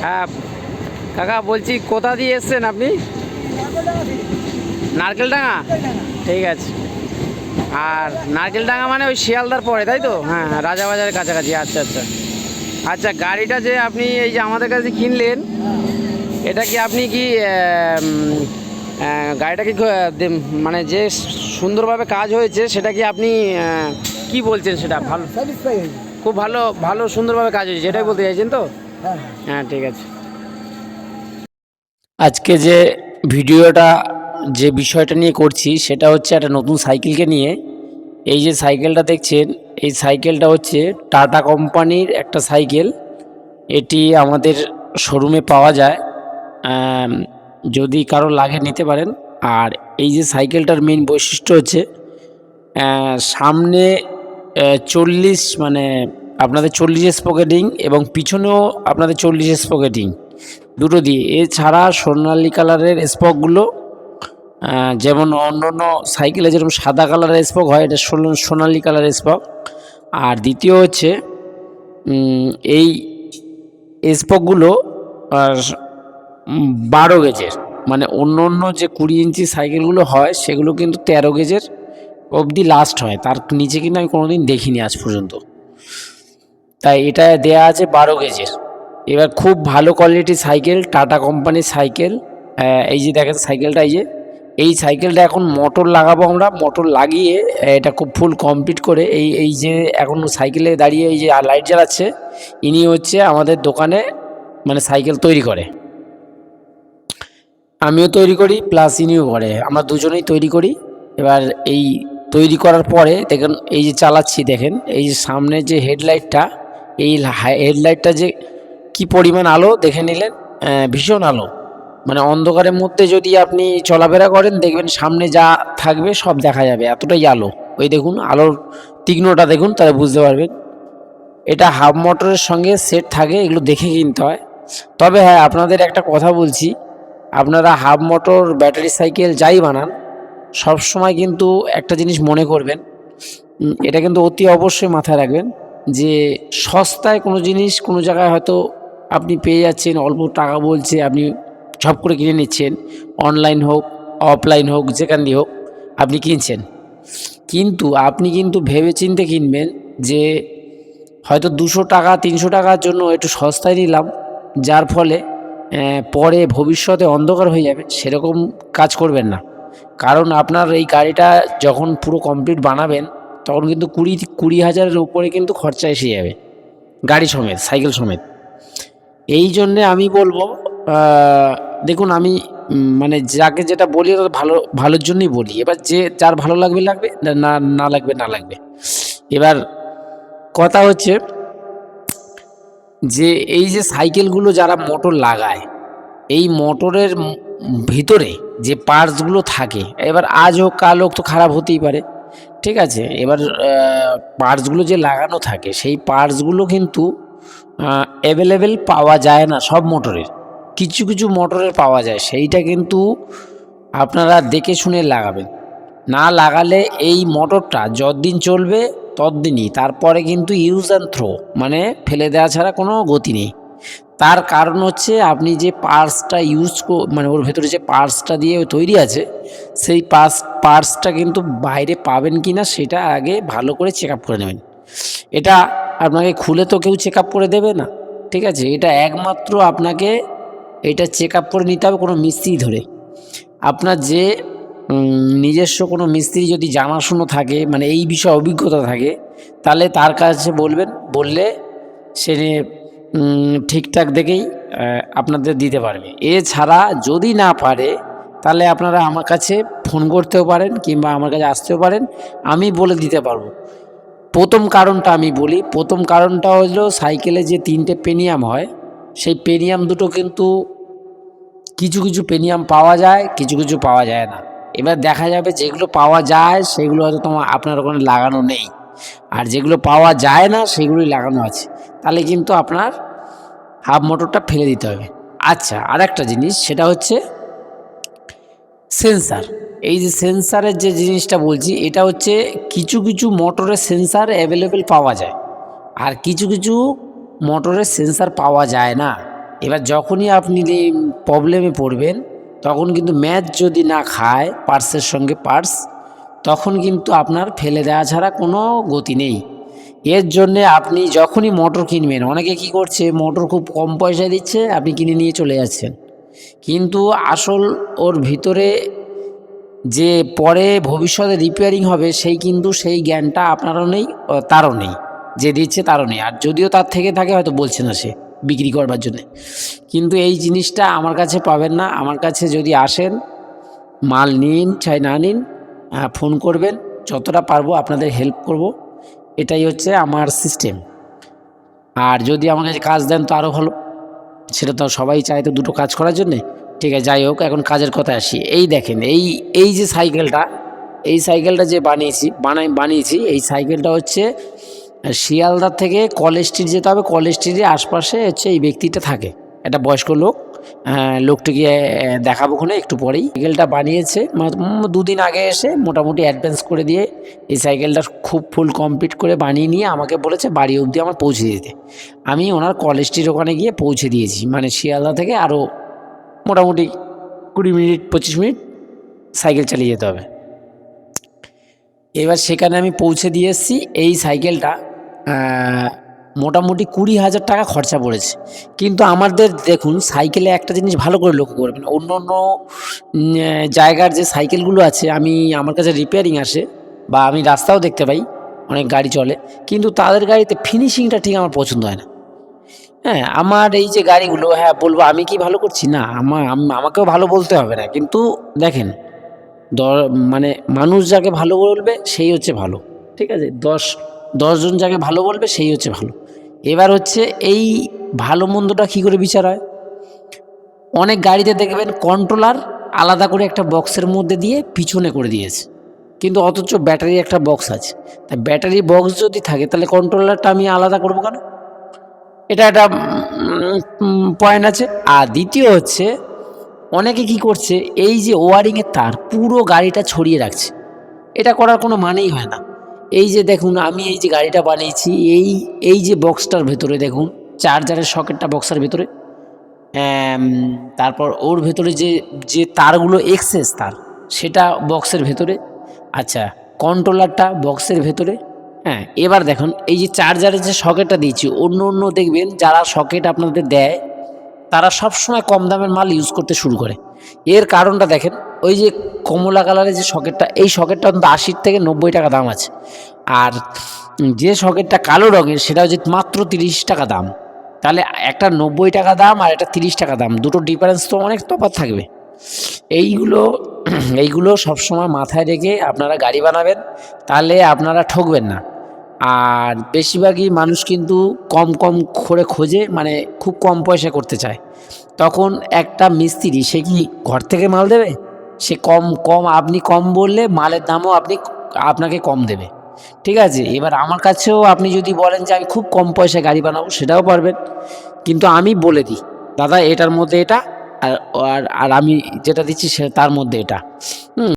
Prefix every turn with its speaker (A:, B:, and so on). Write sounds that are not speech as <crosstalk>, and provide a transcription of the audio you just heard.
A: হ্যাঁ কাকা বলছি কোথা দিয়ে এসছেন আপনি? নারকেলডাঙ্গা? ঠিক আছে। আর নারকেল নারকেলডাঙ্গা মানে ওই শিয়ালদার পরে তাই তো? হ্যাঁ হ্যাঁ রাজাবাজারের কাছাকাছি আচ্ছা আচ্ছা। আচ্ছা গাড়িটা যে আপনি এই যে আমাদের কাছে কিনলেন এটা কি আপনি কি গাড়িটা কি মানে যে সুন্দরভাবে কাজ হয়েছে সেটা কি আপনি কি বলছেন সেটা? ভালো খুব ভালো ভালো সুন্দরভাবে কাজ হয়েছে এটাই বলতে চাইছেন তো?
B: হ্যাঁ
A: ঠিক আছে। আজকে যে ভিডিওটা, যে বিষয়টা নিয়ে করছি, সেটা হচ্ছে একটা নতুন সাইকেলকে নিয়ে। এই যে সাইকেলটা দেখছেন, এই সাইকেলটা হচ্ছে টাটা কোম্পানির একটা সাইকেল। এটি আমাদের শোরুমে পাওয়া যায় যদি কারও লাগে নিতে পারেন। আর এই যে সাইকেলটার মেন বৈশিষ্ট্য হচ্ছে সামনে চল্লিশ মানে আপনাদের চল্লিশ স্পকেটিং এবং পিছনেও আপনাদের চল্লিশ স্পকেটিং দুটো দিয়ে। এছাড়া সোনালি কালারের স্পকগুলো যেমন অন্য অন্য সাইকেলে যেরকম সাদা কালারের স্পক হয়, এটা সোনা- সোনালি কালারের স্পক আর দ্বিতীয় হচ্ছে এই স্পকগুলো বারো গেজের। মানে অন্য অন্য যে কুড়ি ইঞ্চি সাইকেলগুলো হয়, সেগুলো কিন্তু তেরো গেজের অবধি লাস্ট হয়। তার নিচে কিন্তু আমি কোনোদিন দেখিনি আজ পর্যন্ত। তাই এটা দেয়া আছে বারো গেজের। এবার খুব ভালো কোয়ালিটির সাইকেল টাটা কোম্পানির সাইকেল। আহ, এই যে দেখেন সাইকেলটা এই যে এই সাইকেলটা এখন মোটর লাগাবো আমরা মোটর লাগিয়ে এটা খুব ফুল কমপ্লিট করে এই এই যে এখন সাইকেলে দাঁড়িয়ে এই যে লাইট জ্বালাচ্ছে ইনি হচ্ছে আমাদের দোকানে মানে সাইকেল তৈরি করে। আমিও তৈরি করি প্লাস ইনিও করে আমরা দুজনেই তৈরি করি। এবার এই তৈরি করার পরে দেখেন এই যে চালাচ্ছি দেখেন এই যে সামনে যে হেডলাইটটা এই হেডলাইটটা যে কি পরিমাণ আলো, দেখে নিলেন ভীষণ আলো। মানে অন্ধকারের মধ্যে যদি আপনি চলাফেরা করেন, দেখবেন সামনে যা থাকবে সব দেখা যাবে, এতটাই আলো। ওই দেখুন, আলোর তীক্ষ্ণটা দেখুন, তাহলে বুঝতে পারবেন। এটা হাফ মোটরের সঙ্গে সেট থাকে, এগুলো দেখে কিনতে হয়। তবে হ্যাঁ আপনাদের একটা কথা বলছি, আপনারা হাফ মোটর ব্যাটারি সাইকেল যাই বানান সব সময় কিন্তু একটা জিনিস মনে করবেন এটা কিন্তু অতি অবশ্যই মাথায় রাখবেন। যে সস্তায় কোনো জিনিস কোনো জায়গায় হয়তো আপনি পেয়ে যাচ্ছেন, অল্প টাকা বলছে, আপনি ঝপ করে কিনে নিচ্ছেন। অনলাইন হোক, অফলাইন হোক, যেখান দিয়ে হোক, আপনি কিনছেন। কিন্তু আপনি কিন্তু ভেবে চিনতে কিনবেন যে হয়তো দুশো টাকা, তিনশো টাকার জন্য একটু সস্তায় নিলাম, যার ফলে পরে ভবিষ্যতে অন্ধকার হয়ে যাবে, সেরকম কাজ করবেন না। কারণ আপনার এই গাড়িটা যখন পুরো কমপ্লিট বানাবেন তখন কিন্তু কুড়ি কুড়ি হাজারের উপরে কিন্তু খরচা এসে যাবে। গাড়ি সমেত, সাইকেল সমেত। এই জন্যে আমি বলব দেখুন আমি মানে যাকে যেটা বলি ওটা ভালো, ভালোর জন্যই বলি। এবার যে, যার ভালো লাগবে লাগবে না না লাগবে না লাগবে। এবার কথা হচ্ছে যে, এই যে সাইকেলগুলো যারা মোটর লাগায়, এই মোটরের ভিতরে যে পার্টসগুলো থাকে, এবার আজ হোক, কাল হোক তো খারাপ হতেই পারে। ঠিক আছে? এবার পার্টসগুলো যে লাগানো থাকে, সেই পার্টসগুলো কিন্তু অ্যাভেলেবেল পাওয়া যায় না, সব মোটরের। কিছু কিছু মোটরের পাওয়া যায়, সেইটা কিন্তু আপনারা দেখে শুনে লাগাবেন। না লাগালে এই মোটরটা যতদিন চলবে ততদিনই, তারপরে কিন্তু ইউজ অ্যান্ড থ্রো মানে ফেলে দেওয়া ছাড়া কোনো গতি নেই। তার কারণ হচ্ছে আপনি যে পার্সটা ইউজ মানে ওর ভেতরে যে পার্সটা দিয়ে তৈরি আছে, সেই পার্স পার্সটা কিন্তু বাইরে পাবেন কি না সেটা আগে ভালো করে চেক আপ করে নেবেন। এটা আপনাকে খুলে তো কেউ চেক আপ করে দেবে না, ঠিক আছে? এটা একমাত্র আপনাকে এটা চেক আপ করে নিতে হবে কোনো মিস্ত্রি ধরে। আপনার যে নিজস্ব কোনো মিস্ত্রি যদি জানাশুনো থাকে মানে এই বিষয়ে অভিজ্ঞতা থাকে, তাহলে তার কাছে বলবেন, বললে সে ঠিকঠাক দেখেই আপনাদের দিতে পারবে। এছাড়া যদি না পারে, তাহলে আপনারা আমার কাছে ফোন করতেও পারেন কিংবা আমার কাছে আসতেও পারেন, আমি বলে দিতে পারব। প্রথম কারণটা আমি বলি, প্রথম কারণটা হলো সাইকেলে যে তিনটে পেনিয়াম হয়, সেই পেনিয়াম দুটো কিন্তু কিছু কিছু পেনিয়াম পাওয়া যায়, কিছু কিছু পাওয়া যায় না। এবার দেখা যাবে যেগুলো পাওয়া যায়, সেগুলো হয়তো তোমার আপনার ওখানে লাগানো নেই। আর যেগুলো পাওয়া যায় না, সেগুলোই লাগানো আছে। তাহলে কিন্তু আপনার হাফ মোটরটা ফেলে দিতে হবে। আচ্ছা আর একটা জিনিস, সেটা হচ্ছে সেন্সার। এই যে সেন্সারের যে জিনিসটা বলছি, এটা হচ্ছে কিছু কিছু মোটরের সেন্সার অ্যাভেলেবেল পাওয়া যায়। আর কিছু কিছু মোটরের সেন্সার পাওয়া যায় না। এবার যখনই আপনি প্রবলেমে পড়বেন, তখন কিন্তু ম্যাচ যদি না খায়, পার্সের সঙ্গে পার্স তখন কিন্তু আপনার ফেলে দেওয়া ছাড়া কোনো গতি নেই। এর জন্যে আপনি যখনই মোটর কিনবেন, অনেকে কি করছে, মোটর খুব কম পয়সা দিচ্ছে, আপনি কিনে নিয়ে চলে যাচ্ছেন। কিন্তু আসল ওর ভিতরে যে পরে ভবিষ্যতে রিপেয়ারিং হবে, সেই কিন্তু সেই জ্ঞানটা আপনারও নেই তারও নেই। যে দিচ্ছে তারও নেই। আর যদিও তার থেকে থাকে, হয়তো বলছে না সে বিক্রি করবার জন্যে। কিন্তু এই জিনিসটা আমার কাছে পাবেন না। আমার কাছে যদি আসেন, মাল নিন, চাই না নিন ফোন করবেন, যতটা পারব আপনাদের হেল্প করব। এটাই হচ্ছে আমার সিস্টেম আর যদি আমাকে কাজ দেন তো আরও ভালো। সেটা তো সবাই চায় তো দুটো কাজ করার জন্যে। ঠিক আছে, যাই হোক, এখন কাজের কথা আসি। এই দেখেন, এই এই যে সাইকেলটা এই সাইকেলটা যে বানিয়েছি, বানাই, বানিয়েছি, এই সাইকেলটা হচ্ছে শিয়ালদার থেকে কলেজ স্ট্রিট যেতে হবে। কলেজ স্ট্রিটের আশপাশে হচ্ছে এই ব্যক্তিটা থাকে। একটা বয়স্ক লোক। লোকটিকে আহ, দেখাবো ওখানে একটু পরেই। সাইকেলটা বানিয়েছে দুদিন আগে এসে মোটামুটি অ্যাডভান্স করে দিয়ে এই সাইকেলটা খুব ফুল কমপ্লিট করে বানিয়ে নিয়ে আমাকে বলেছে বাড়ি অবধি আমার পৌঁছে দিতে। আমি ওনার কলেজ স্ট্রিট ওখানে গিয়ে পৌঁছে দিয়েছি। মানে শিয়ালদা থেকে আরও মোটামুটি কুড়ি মিনিট পঁচিশ মিনিট সাইকেল চালিয়ে যেতে হবে। এবার সেখানে আমি পৌঁছে দিয়ে এসেছি। এই সাইকেলটা মোটামুটি কুড়ি হাজার টাকা খরচা পড়েছে। কিন্তু আমাদের দেখুন, সাইকেলে একটা জিনিস ভালো করে লক্ষ্য করবেন। অন্য অন্য জায়গার যে সাইকেলগুলো আছে, আমি, আমার কাছে রিপেয়ারিং আসে বা আমি রাস্তাও দেখতে পাই, অনেক গাড়ি চলে, কিন্তু তাদের গাড়িতে ফিনিশিংটা ঠিক আমার পছন্দ হয় না। হ্যাঁ আমার এই যে গাড়িগুলো হ্যাঁ বলব আমি কি ভালো করছি? না, আমার, আম- আমাকেও ভালো বলতে হবে না। কিন্তু দেখেন দ- মানে মানুষ যাকে ভালো বলবে, সেই হচ্ছে ভালো। ঠিক আছে? দশ দশজন যাকে ভালো বলবে সেই হচ্ছে ভালো। এবার হচ্ছে এই ভালো মন্দটা কী করে বিচার হয়? অনেক গাড়িতে দেখবেন কন্ট্রোলার আলাদা করে একটা বক্সের মধ্যে দিয়ে পিছনে করে দিয়েছে। কিন্তু অথচ ব্যাটারি একটা বক্স আছে। তা ব্যাটারি বক্স যদি থাকে, তাহলে কন্ট্রোলারটা আমি আলাদা করব কেন? এটা একটা পয়েন্ট আছে। আর দ্বিতীয় হচ্ছে, অনেকে কি করছে, এই যে ওয়ারিংয়ের তার পুরো গাড়িটা ছড়িয়ে রাখছে। এটা করার কোনো মানেই হয় না। এই যে দেখুন, আমি এই যে গাড়িটা বানিয়েছি, এই এই যে বক্সটার ভেতরে দেখুন চার্জারের সকেটটা বক্সের ভেতরে তারপর ওর ভেতরে যে যে তারগুলো এক্সেস তার, সেটা বক্সের ভেতরে আচ্ছা কন্ট্রোলারটা বক্সের ভেতরে হ্যাঁ এবার দেখুন, এই যে চার্জারের যে সকেটটা দিয়েছি, অন্য অন্য দেখবেন যারা সকেট আপনাদের দেয়, তারা সব সময় কম দামের মাল ইউজ করতে শুরু করে। এর কারণটা দেখেন ওই যে কমলা কালারের যে সকেটটা, এই সকেটটা অন্তত আশির থেকে নব্বই টাকা দাম আছে। আর যে সকেটটা কালো রঙের, সেটা হচ্ছে মাত্র তিরিশ টাকা দাম। তাহলে একটা নব্বই টাকা দাম আর একটা তিরিশ টাকা দাম, দুটো ডিফারেন্স তো অনেক তফাৎ থাকবে। এইগুলো <clears throat> এইগুলো সবসময় মাথায় রেখে আপনারা গাড়ি বানাবেন, তাহলে আপনারা ঠকবেন না। আর বেশিরভাগই মানুষ কিন্তু কম কম করে খোঁজে মানে খুব কম পয়সা করতে চায়। তখন একটা মিস্ত্রি, সে কি ঘর থেকে মাল দেবে? সে কম কম, আপনি কম বললে মালের দামও আপনি আপনাকে কম দেবে। ঠিক আছে? এবার আমার কাছেও আপনি যদি বলেন যে আমি খুব কম পয়সায় গাড়ি বানাবো, সেটাও পারবেন। কিন্তু আমি বলে দিই, দাদা, এটার মধ্যে এটা আর আর আমি যেটা দিচ্ছি সে, তার মধ্যে এটা। হুম।